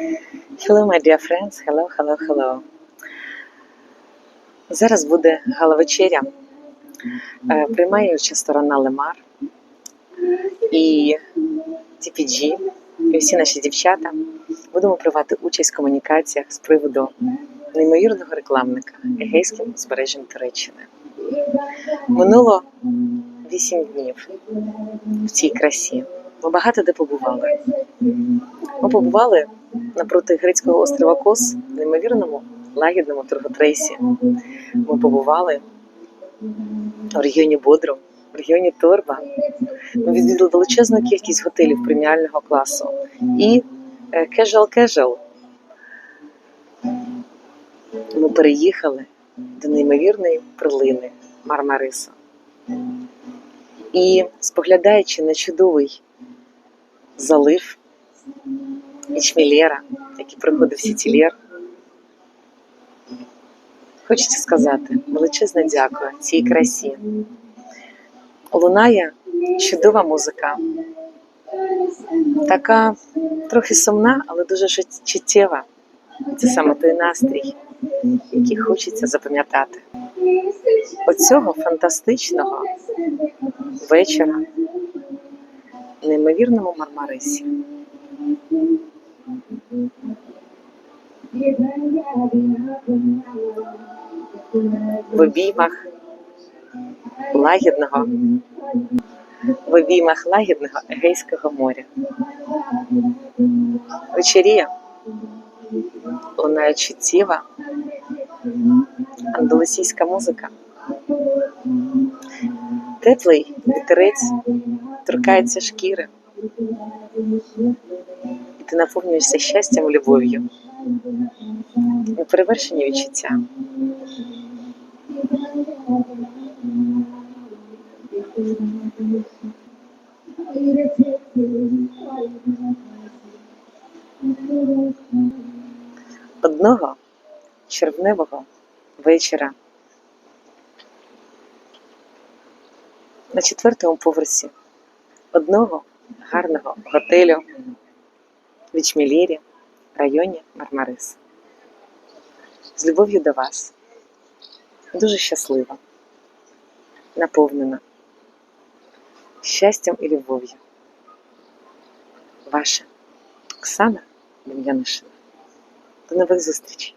Hello, my dear friends. Hello, hello, hello. Зараз буде гала-вечеря. Е, Приймаюча сторона Лемар і TPG, і всі наші дівчата будемо приймати участь в комунікаціях з приводу неймовірного рекламника Егейським узбережжям Туреччини. Минуло вісім днів в цій красі. Ми багато де побували. Ми побували напроти грецького острова Кос в неймовірному лагідному торготрейсі. Ми побували в регіоні Бодрум, в регіоні Торба. Ми відвідали величезну кількість готелів преміального класу і casual. Ми переїхали до неймовірної перлини Мармариса. І споглядаючи на чудовий залив Ічмілєра, який приходив в Сітілєр, хочеться сказати величезне дякую цій красі. Лунає чудова музика, така трохи сумна, але дуже чуттєва. Це саме той настрій, який хочеться запам'ятати. Оцього фантастичного вечора в неймовірному Мармарисі. В обіймах лагідного, в обіймах лагідного Егейського моря. Вечерія лунає чуттєва андалусійська музика. Теплий вітерець торкається шкіри. Ти наповнюєшся щастям любов'ю. Неперевершені відчуття. Одного червневого вечора на четвертому поверсі одного гарного готелю в Ічмілєрі, районі Мармарис. З любов'ю до вас. Дуже щаслива, наповнена щастям і любов'ю. Ваша Оксана Дем'янишина. До нових зустрічей!